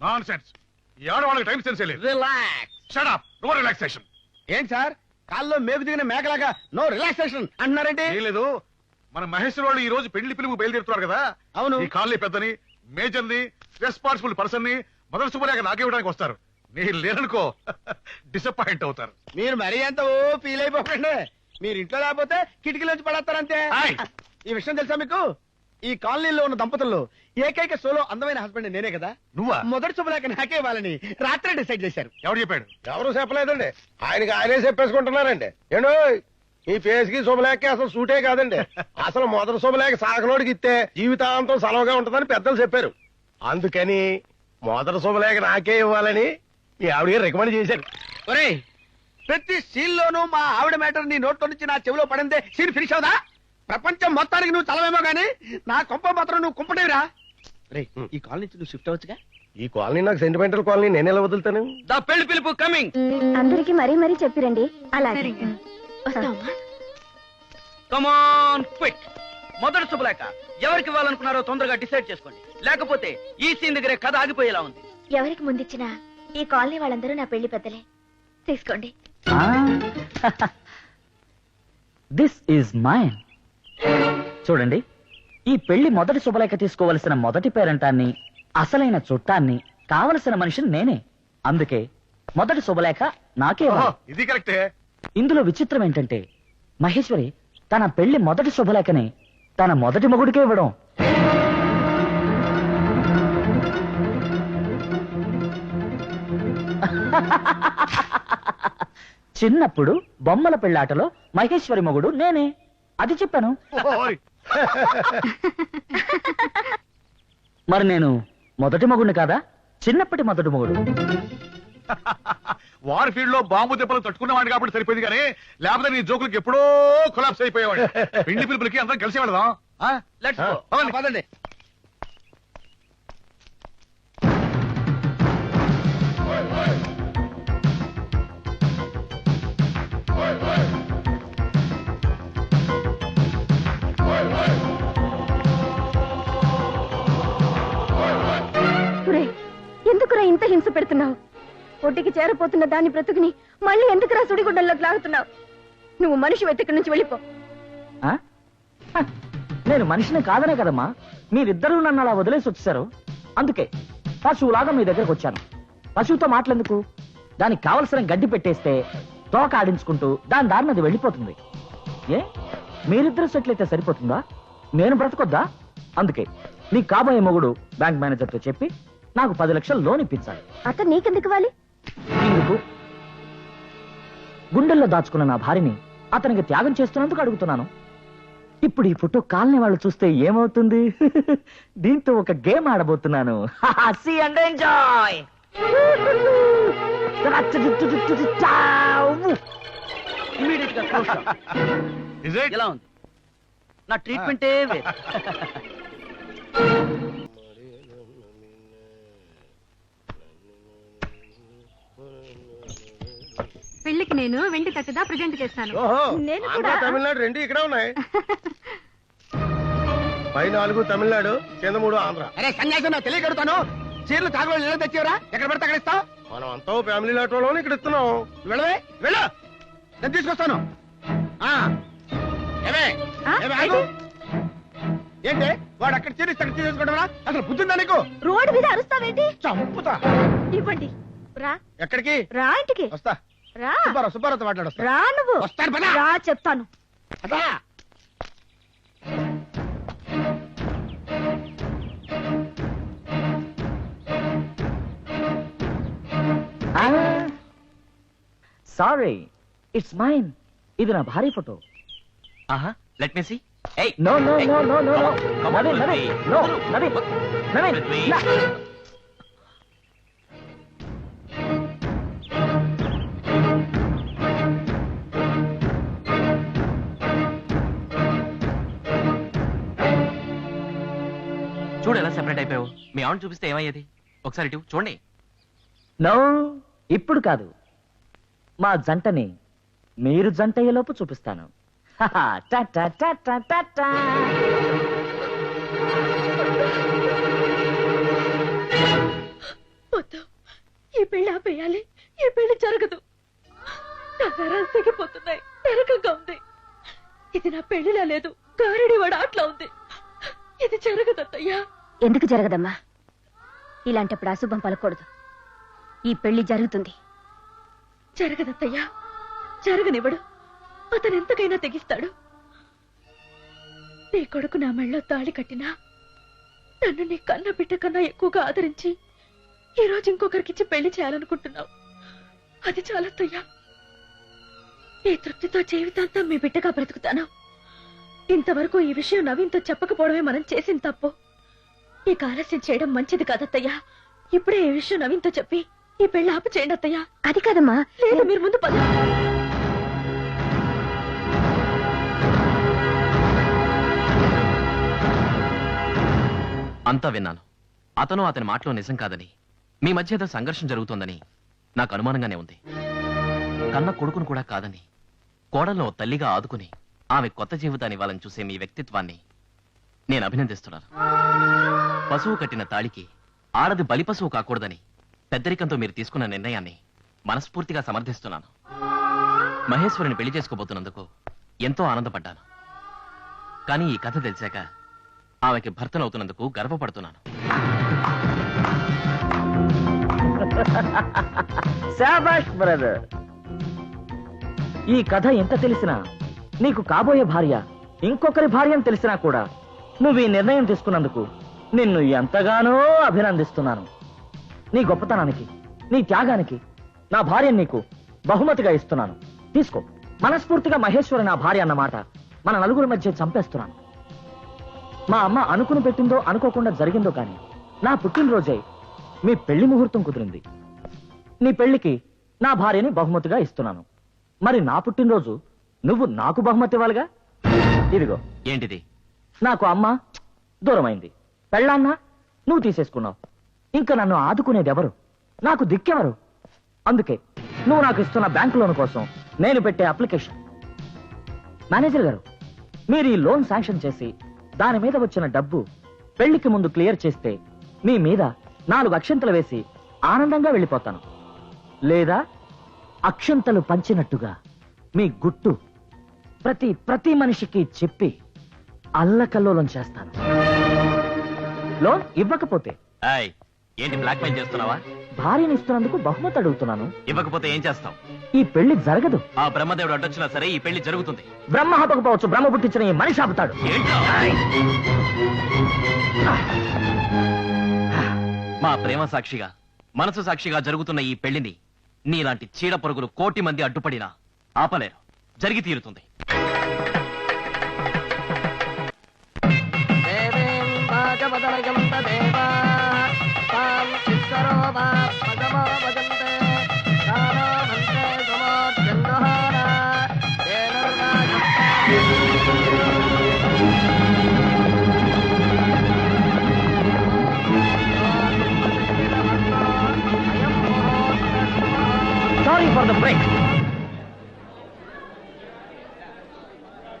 Non sense ఈ ఆడవాళ్ళకి time sense లేదు. Relax shut up no relaxation ఏంటి సార్? కాల్లో మేకు దిగిన మేకలాగా నో రిలాక్సేషన్ అంటున్నారేంటి? ఏం లేదు. మన మహేశ్వర వాళ్ళు ఈ రోజు పెళ్ళి పిలుపు బయలుదేరుతున్నారు కదా? అవును. ఈ కాలనీ పెద్దని మేజర్ని రెస్పాన్సిబుల్ పర్సన్ని మొదటి శుభలేఖ నాకే ఇవ్వడానికి వస్తారు. నేను లేరనుకో డిసప్పాయింట్ అవుతారు. మీరు మరీ ఎంత ఓ ఫీల్ అయిపోకండి. మీరు ఇంట్లో లేకపోతే కిటికీలోంచి పడేస్తారంతే. ఈ విషయం తెలుసా మీకు? ఈ కాలనీలో ఉన్న దంపతుల్లో ఏకైక సోలో అందమైన హస్బెండ్ నేనే కదా? నువ్వా? మొదటి శుభలేఖ నాకే ఇవ్వాలని రాత్రే డిసైడ్ చేశారు. ఎవడు చెప్పాడు? ఎవరు చెప్పలేదండి. ఆయనకి ఆయనే చెప్పేసుకుంటున్నారండి. ఏంటో ఈ ఫేస్కి శుభలేఖ అసలు సూటే కాదండి. అసలు మొదటి శుభలేఖ సాగనోడికి ఇస్తే జీవితాంతం సెలవుగా ఉంటుందని పెద్దలు చెప్పారు. అందుకని మొదటి శుభలేఖ నాకే ఇవ్వాలని మీ ఆవిడకి రికమెండ్ చేశారు. ఒరే ప్రతి సీన్ లోనూ మా ఆవిడ మ్యాటర్ నీ నోట్లో నుంచి నా చెవిలో పడిందే సీన్ ఫినిష్ అవుదా? ప్రపంచం మొత్తానికి నువ్వు చలవేమో గానీ నా కొంప మాత్రం నువ్వు కుంపటేవిరా? రే ఈ కాలనీ నుంచి నువ్వు షిఫ్ట్ అవ్వచ్చుగా? ఈ కాలనీ నాకు సెంటిమెంటల్ కాలనీ నేను ఎలా వదులుతాను? దా పెళ్ళి పిలుపు కమింగ్. అందరికి మరీ మరీ చెప్పిరండి. అలాగే. వస్తామా కమాన్ క్విక్ మొదటి శుభలేఖ. ఎవరికి ఇవ్వాలనుకున్నారో తొందరగా డిసైడ్ చేసుకోండి. లేకపోతే ఈ సీన్ దగ్గరే కథ ఆగిపోయేలా ఉంది. ఎవరికి ముందిచ్చినా ఈ కాలనీ వాళ్ళందరూ నా పెళ్ళి పెద్దలే. తీసుకోండి. దిస్ ఈజ్ మైన్ చూడండి. ఈ పెళ్ళి మొదటి శుభలేఖ తీసుకోవలసిన మొదటి పేరంటాన్ని అసలైన చుట్టాన్ని కావలసిన మనిషిని నేనే అందుకే మొదటి శుభలేఖ నాకే. ఇది కరెక్టే ఇందులో విచిత్రం ఏంటంటే మహేశ్వరి తన పెళ్ళి మొదటి శుభలేఖని తన మొదటి మొగుడికే ఇవ్వడం చిన్నప్పుడు బొమ్మల పెళ్ళాటలో మహేశ్వరి మొగుడు నేనే అది చెప్పాను. మరి నేను మొదటి మొగుడిని కాదా? చిన్నప్పటి మొదటి మొగుడు. వారి ఫీల్డ్లో బాంబు దెబ్బలు తట్టుకున్నవాడు కాబట్టి సరిపోయింది కానీ లేకపోతే నీ జోకులకి ఎప్పుడో కొలాప్స్ అయిపోయేవాడు. పెళ్ళి పిలుపులకి అందరం కలిసి వెళదాం ఆ? లెట్స్ ఆ, గో పదండి. పదండి ఇంత హింస పెడుతున్నావు? ఒడ్డుకి చేరపోతున్న దాని బ్రతుకుని మళ్ళీ ఎందుకురా సుడిగుడ్డల్లోకి లాగుతున్నావు? నువ్వు మనిషి వెతికి నుంచి వెళ్ళిపో. ఆ? హ, నేను మనిషిని కాదనే కదమ్మా. మీరిద్దరూ నన్ను అలా వదిలేసి వచ్చేసారు అందుకే పశువులాగా మీ దగ్గరకు వచ్చాను. పశువుతో మాటలెందుకు దానికి కావలసిన గడ్డి పెట్టేస్తే తోక ఆడించుకుంటూ దాని దారిని అది వెళ్ళిపోతుంది. ఏ? మీరిద్దరు సెటిల్ అయితే సరిపోతుందా? నేను బ్రతకొద్దా? అందుకే నీ కాబోయే మొగుడు బ్యాంక్ మేనేజర్తో చెప్పి నాకు పది లక్షలు లోన్ ఇప్పించాలి. అతను నీకెందుకు ఇవ్వాలి? ఇందుకు గుండెల్లో దాచుకున్న నా భార్యని అతనికి త్యాగం చేస్తున్నందుకు అడుగుతున్నాను. ఇప్పుడు ఈ ఫోటో కాలనీ వాళ్ళు చూస్తే ఏమవుతుంది? దీంతో ఒక గేమ్ ఆడబోతున్నాను. ఇమీడియట్గా? ఎలా ఉంది? నా ట్రీట్మెంటే వేరు. పెళ్ళికి నేను వెండి తట్టుదా ప్రజెంట్ చేస్తాను. ఓహో నేను ఆంధ్ర కూడా. తమిళనాడు రెండు ఇక్కడే ఉన్నాయి. పై నాలుగు తమిళనాడు కింద మూడు ఆంధ్ర. అరే సన్యాసం నాకు తెలియగడుతాను చీరలు తాగులో నీళ్ళు తెచ్చేవరా? ఎక్కడ పడితే అక్కడ ఇస్తావు. మనం అంతా ఫ్యామిలీ లాటోలోనే ఇక్కడ ఇస్తున్నాం. వెళ్ళవే వెళ్ళు. నేను తీసుకొస్తాను. ఆ. ఏమే? ఆ? ఏమే, ఆగు. ఏంటి? వాడు అక్కడ చీరిస్తే అక్కడ తీసేసుకోవడమా అసలు బుద్ధి ఉందా నీకు? రోడ్డు మీద అరుస్తావేంటి? చంపుతా. ఇవ్వండి. రా. ఎక్కడికి? రా ఇంటికి. వస్తా. రా. సుబ్బారావు సుబ్బారావుతో మాట్లాడొస్తా. రా నువ్వు. వస్తాను పదా. రా చెప్తాను. అదా సారీ ఇట్స్ మైన్ ఇది నా భార్య ఫోటో. ఆహా లెట్ మీ సీ ఏయ్ no no no no no no Naveen Naveen. No Naveen Naveen చూడు ఎలా సెపరేట్ అయిపోయావు? మీ ఆవిడ చూపిస్తే ఏమయ్యేది? ఒకసారి ఇటు చూడండి. నో ఇప్పుడు కాదు. మా జంటని మీరు జంట అయ్యేలోపు చూపిస్తాను. హహా, టా టా టా టా టా టా. చేయాలి ఈ పెళ్ళి జరగదు. నా నరాలు తెగిపోతున్నాయి. నరకంగా ఉంది. ఇది నా పెళ్ళిలా లేదు. గారడి వాడు ఆటలా ఉంది. ఇది జరగదత్తయ్యా. ఎందుకు జరగదమ్మా? ఇలాంటప్పుడు అశుభం పలకూడదు. ఈ పెళ్ళి జరుగుతుంది. జరగదత్తయ్యా. జరగనివ్వడు. అతను ఎంతకైనా తెగిస్తాడు. నీ కొడుకు నా మెళ్ళో తాళి కట్టినా నన్ను నీ కన్న బిడ్డ కన్నా ఎక్కువగా ఆదరించి ఈ రోజు ఇంకొకరికిచ్చి పెళ్ళి చేయాలనుకుంటున్నావు. అది చాలత్తయ్యా. ఈ తృప్తితో జీవితాంతం మీ బిడ్డగా బ్రతుకుతాను. ఇంతవరకు ఈ విషయం నవీన్తో చెప్పకపోవడమే మనం చేసిన తప్పు. ఈ ఆలస్యం చేయడం మంచిది కాదత్తయ్యా ఇప్పుడే ఈ విషయం నవీన్తో చెప్పి ఈ పెళ్ళి ఆపు చేయండి అత్తయ్యా. అది కాదమ్మా. లేదు మీరు ముందు పద. అంతా విన్నాను. అతను అతని మాటలో నిజం కాదని మీ మధ్య ఏదో సంఘర్షణ జరుగుతోందని నాకు అనుమానంగానే ఉంది. కన్న కొడుకును కూడా కాదని కోడలను ఓ తల్లిగా ఆదుకుని ఆమె కొత్త జీవితాన్ని ఇవ్వాలని చూసే మీ వ్యక్తిత్వాన్ని నేను అభినందిస్తున్నాను. పశువు కట్టిన తాళికి ఆడది బలి పశువు కాకూడదని పెద్దరికంతో మీరు తీసుకున్న నిర్ణయాన్ని మనస్ఫూర్తిగా సమర్థిస్తున్నాను. మహేశ్వరిని పెళ్ళి చేసుకోబోతున్నందుకు ఎంతో ఆనందపడ్డాను. కానీ ఈ కథ తెలిసాక ఆమెకి భర్తనవుతున్నందుకు గర్వపడుతున్నాను. శాబాష్ బ్రదర్! ఈ కథ ఎంత తెలిసినా నీకు కాబోయే భార్య ఇంకొకరి భార్య అని తెలిసినా కూడా నువ్వు ఈ నిర్ణయం తీసుకున్నందుకు నిన్ను ఎంతగానో అభినందిస్తున్నాను. నీ గొప్పతనానికి నీ త్యాగానికి నా భార్య నీకు బహుమతిగా ఇస్తున్నాను. తీసుకో. మనస్ఫూర్తిగా మహేశ్వరి నా భార్య అన్నమాట. మన నలుగురి మధ్య చంపేస్తున్నాను. మా అమ్మ అనుకుని పెట్టిందో అనుకోకుండా జరిగిందో కానీ నా పుట్టినరోజే మీ పెళ్ళి ముహూర్తం కుదిరింది. నీ పెళ్ళికి నా భార్యని బహుమతిగా ఇస్తున్నాను. మరి నా పుట్టినరోజు నువ్వు నాకు బహుమతి ఇవ్వాలిగా? ఇదిగో. ఏంటిది? నాకు అమ్మ దూరమైంది. పెళ్ళాన్న? నువ్వు తీసేసుకున్నావు. ఇంకా నన్ను ఆదుకునేది ఎవరు నాకు దిక్కెవరు? అందుకే నువ్వు నాకు ఇస్తున్న బ్యాంకు లోన్ కోసం నేను పెట్టే అప్లికేషన్. మేనేజర్ గారు మీరు ఈ లోన్ శాంక్షన్ చేసి దాని మీద వచ్చిన డబ్బు పెళ్ళికి ముందు క్లియర్ చేస్తే మీ మీద నాలుగు అక్షంతలు వేసి ఆనందంగా వెళ్ళిపోతాను. లేదా అక్షంతలు పంచినట్టుగా మీ గుట్టు ప్రతి ప్రతి మనిషికి చెప్పి అల్లకల్లోలం చేస్తాను. లోన్ ఇవ్వకపోతే? ఏయ్, ఏంటి బ్లాక్ మెయిల్ చేస్తున్నావా? భార్యని ఇస్తున్నందుకు బహుమతి అడుగుతున్నాను. ఇవ్వకపోతే ఏం చేస్తావు ఈ పెళ్ళి జరగదు. ఆ బ్రహ్మదేవుడు అడ్డొచ్చినా సరే ఈ పెళ్ళి జరుగుతుంది. బ్రహ్మ హతకపోవచ్చు బ్రహ్మ పుట్టించిన ఈ మనిషి ఆపుతాడు. ఏంటో? మా ప్రేమ సాక్షిగా మనసు సాక్షిగా జరుగుతున్న ఈ పెళ్ళిని నీలాంటి చీడ పరుగులు కోటి మంది అడ్డుపడినా ఆపలేరు. జరిగి తీరుతుంది. సారీ ఫర్ ద బ్రేక్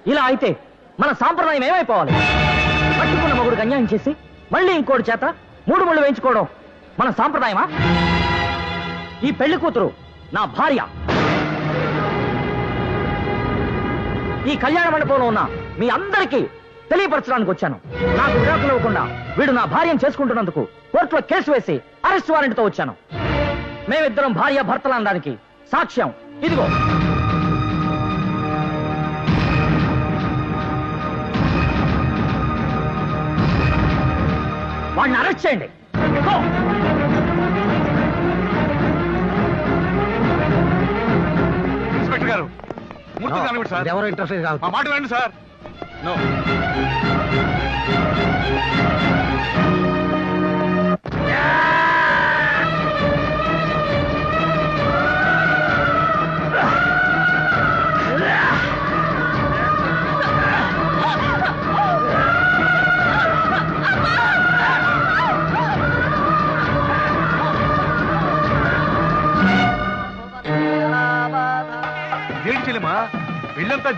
ఇలా అయితే మన సాంప్రదాయం ఏమైపోవాలి? పట్టుకున్న మొగుడికి అన్యాయం చేసి మళ్ళీ ఇంకోటి చేత మూడు ముళ్ళు వేయించుకోవడం మన సాంప్రదాయమా? ఈ పెళ్ళి కూతురు నా భార్య. ఈ కళ్యాణ మండపంలో ఉన్న మీ అందరికీ తెలియపరచడానికి వచ్చాను. నాకు విడాకులు ఇవ్వకుండా వీడు నా భార్యను చేసుకుంటున్నందుకు కోర్టులో కేసు వేసి అరెస్ట్ వారెంట్తో వచ్చాను. మేమిద్దరం భార్య భర్తలు అనడానికి సాక్ష్యం. ఇదిగో. వాడిని అరెస్ట్ చేయండి! ఇన్స్పెక్టర్ గారు మూర్తి కానివ్వండి సార్. ఎవరో ఇంట్రెస్ట్ మా మాట వినండి సార్. నో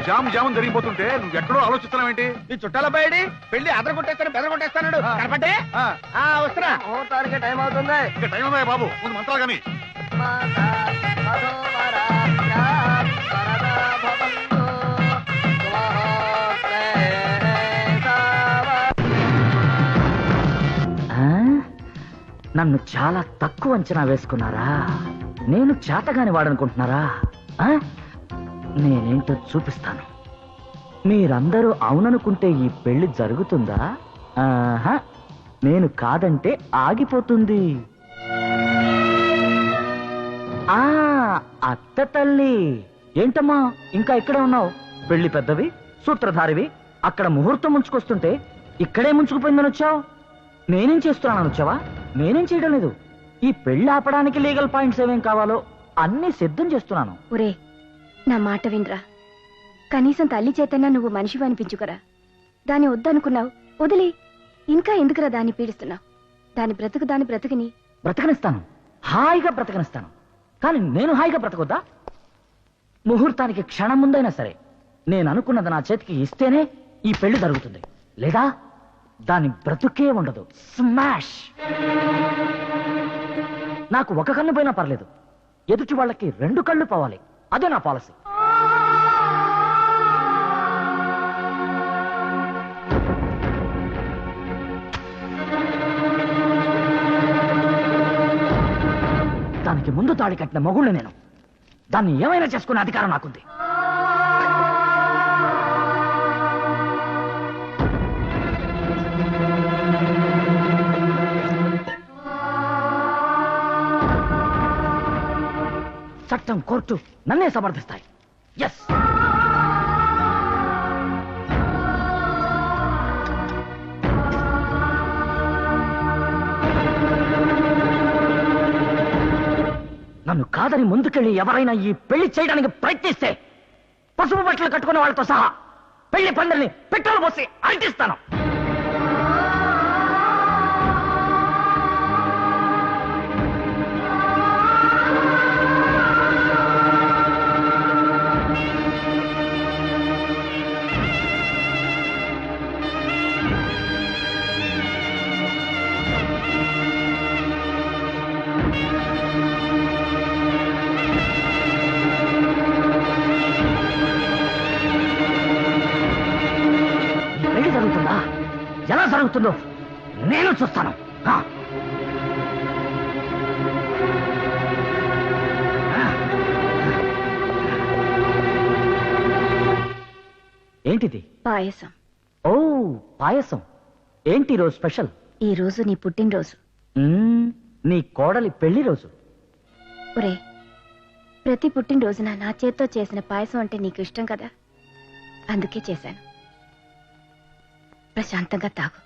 జామ్ జామ్ జరిగిపోతుంటే నువ్వు ఎక్కడో ఆలోచిస్తున్నావేంటి ఈ చుట్టాల బయడి పెళ్ళి అదర కొట్టేస్తాను బెదర కొట్టేస్తాడు. కనపడే ఆ, ఆ వస్తున్నా. ముహూర్తానికి టైం అవుతుంది. ఇంకా టైం బాబు? ముందు మంత్రాలు కానీ? నన్ను చాలా తక్కువ అంచనా వేసుకున్నారా? నేను చేతగాని వాడనుకుంటున్నారా? ఆ? నేనేంటో చూపిస్తాను. మీరందరూ అవుననుకుంటే ఈ పెళ్ళి జరుగుతుందా? ఆహా నేను కాదంటే ఆగిపోతుంది. ఆ అత్త తల్లి. ఏంటమ్మా ఇంకా ఇక్కడే ఉన్నావు? పెళ్ళి పెద్దవి సూత్రధారివి అక్కడ ముహూర్తం ముంచుకొస్తుంటే ఇక్కడే ముంచుకుపోయిందని వచ్చావు? నేనేం చేస్తున్నానని వచ్చావా? నేనేం చేయడం లేదు. ఈ పెళ్ళి ఆపడానికి లీగల్ పాయింట్స్ ఏమేం కావాలో అన్ని సిద్ధం చేస్తున్నాను. ఒరే నా మాట వినరా. కనీసం తల్లి చేతన్నా నువ్వు మనిషి అనిపించుకురా. దాన్ని వద్దనుకున్నావు వదిలే. ఇంకా ఎందుకురా దాన్ని పీడిస్తున్నావు? దాని బ్రతుకు దాని బ్రతుకుని. బ్రతకనిస్తాను. హాయిగా బ్రతకనిస్తాను. కానీ నేను హాయిగా బ్రతకొద్దా? ముహూర్తానికి క్షణం ముందైనా సరే నేను అనుకున్నది నా చేతికి ఇస్తేనే ఈ పెళ్ళి జరుగుతుంది. లేదా? దాని బ్రతుకే ఉండదు. స్మాష్! నాకు ఒక కన్ను పోయినా పర్లేదు. ఎదుటి వాళ్ళకి రెండు కళ్ళు పోవాలి. అదే నా పాలసీ. దానికి ముందు తాళి కట్టిన మగుళ్ళు నేను. దాన్ని ఏమైనా చేసుకునే అధికారం నాకుంది. చట్టం కోర్టు నన్నే సమర్థిస్తాయి. ఎస్ నన్ను కాదని ముందుకెళ్ళి ఎవరైనా ఈ పెళ్ళి చేయడానికి ప్రయత్నిస్తే పసుపు బట్టలు కట్టుకున్న వాళ్ళతో సహా పెళ్ళి పందిరిని పెట్రోల్ పోసి అంటిస్తాను జరుగుతుందో నేను చూస్తాను. ఏంటిది? పాయసం. ఓ పాయసం. ఏంటి రోజు స్పెషల్? ఈ రోజు నీ పుట్టినరోజు. నీ కోడలి పెళ్ళి రోజు. ఒరే ప్రతి పుట్టినరోజున నా చేత్తో చేసిన పాయసం అంటే నీకు ఇష్టం కదా? అందుకే చేశాను. ప్రశాంతంగా తాగు.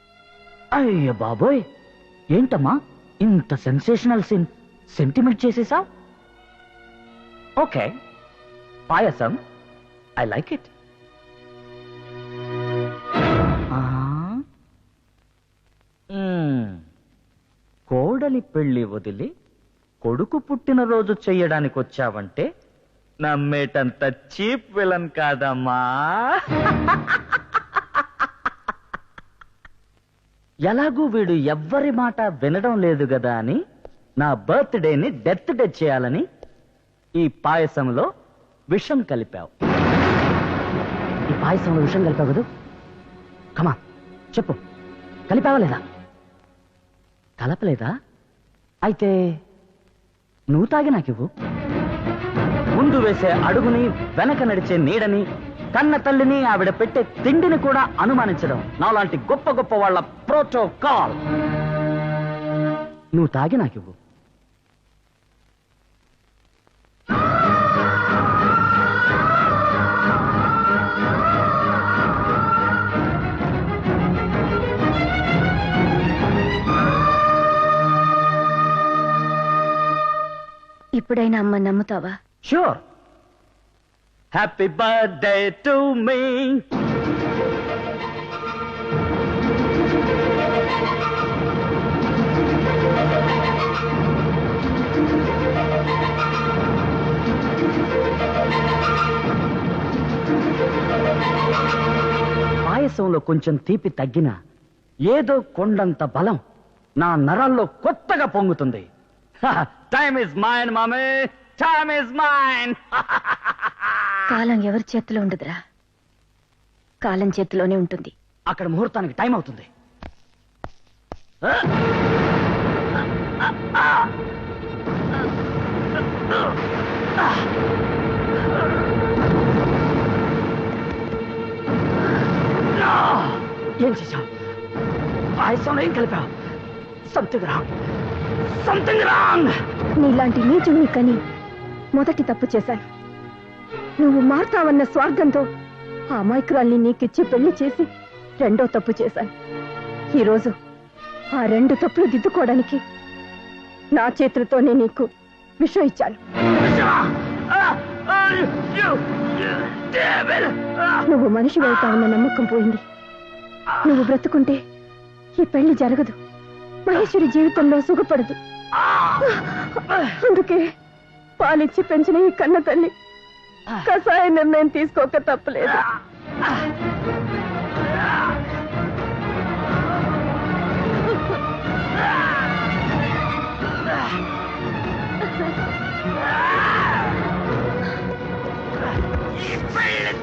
అయ్య బాబోయ్! ఏంటమ్మా? ఇంత సెన్సేషనల్ సీన్ సెంటిమెంట్ చేసేసా? Okay. Payasam. I like it. కోడలి పెళ్ళి వదిలి కొడుకు పుట్టినరోజు చెయ్యడానికి వచ్చావంటే నమ్మేటంత చీప్ విలన్ కాదమ్మా. ఎలాగూ వీడు ఎవ్వరి మాట వినడం లేదు గదా అని నా బర్త్డేని డెత్ డే చేయాలని ఈ పాయసంలో విషం కలిపావు. ఈ పాయసంలో విషం కలిపావు కదూ? కమా చెప్పు. కలిపావా లేదా? కలపలేదా? అయితే నువ్వు తాగి నాకివ్వు. ముందు వేసే అడుగుని వెనక నడిచే నీడని కన్న తల్లిని ఆవిడ పెట్టే తిండిని కూడా అనుమానించడం నాలాంటి గొప్ప గొప్ప వాళ్ళ ప్రోటోకాల్. నువ్వు తాగి నాకివ్వు. ఇప్పుడైనా అమ్మ నమ్ముతావా? Sure happy birthday to me పాయసంలో కొంచెం తీపి తగ్గినా ఏదో కొండంత బలం నా నరాల్లో కొత్తగా పొంగుతుంది. టైమ్ ఇస్ మైన్ మామే టైమ్ ఇస్ మైన్ కాలం ఎవరి చేతిలో ఉండదురా? కాలం చేతిలోనే ఉంటుంది. అక్కడ ముహూర్తానికి టైం అవుతుంది. ఏం చేశావు? పాయసంలో ఏం కలిపావు? Something wrong. Something wrong! నీలాంటి నీచుని కని మొదటి తప్పు చేశాను. నువ్వు మారుతావన్న స్వార్థంతో ఆ అమాయకురాల్ని నీకిచ్చి పెళ్ళి చేసి రెండో తప్పు చేశాను. ఈరోజు ఆ రెండు తప్పులు దిద్దుకోవడానికి నా చేతులతోనే నీకు విషం ఇచ్చాను. నువ్వు మనిషి వెళ్తావన్న నమ్మకం పోయింది. నువ్వు బ్రతుకుంటే ఈ పెళ్ళి జరగదు. మహేశ్వరి జీవితంలో సుఖపడదు. అందుకే పాలిచ్చి పెంచిన ఈ కన్న తల్లి కషాయ నిర్ణయం తీసుకోక తప్పలేదు.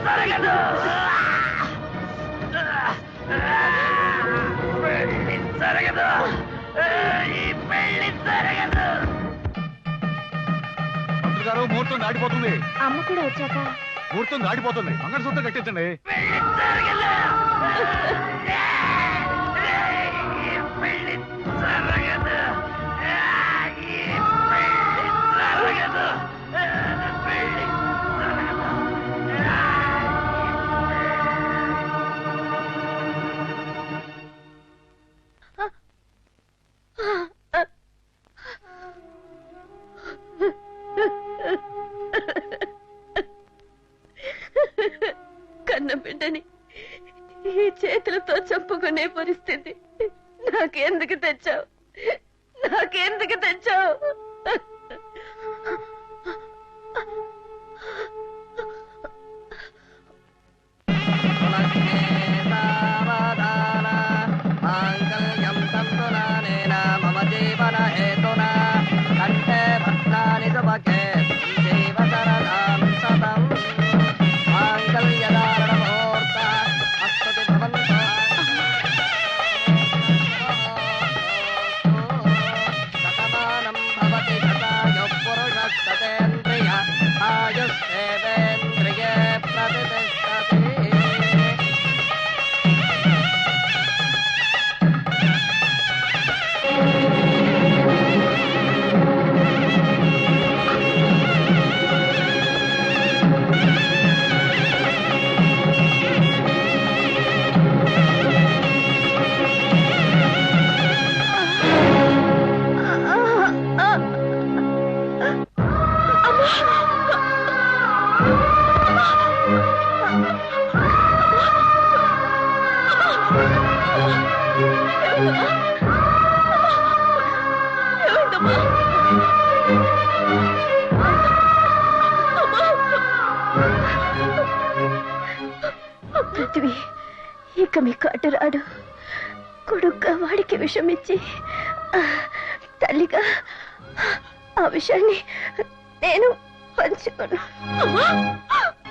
జరగదు. పంతులు జరగదు. ముహూర్తం దాటిపోతుంది. అమ్మ కూడా వచ్చాక? ముహూర్తం దాటిపోతుంది. మంగళసూత్రం కట్టించండి. కన్న బిడ్డని ఈ చేతులతో చంపుకునే పరిస్థితి. నాకెందుకు తెచ్చావు? నాకెందుకు తెచ్చావు? మీ కొడుగ్గా వాడికి విషమిచ్చి ఇచ్చి తల్లిగా ఆ విషయాన్ని నేను పంచుకున్నా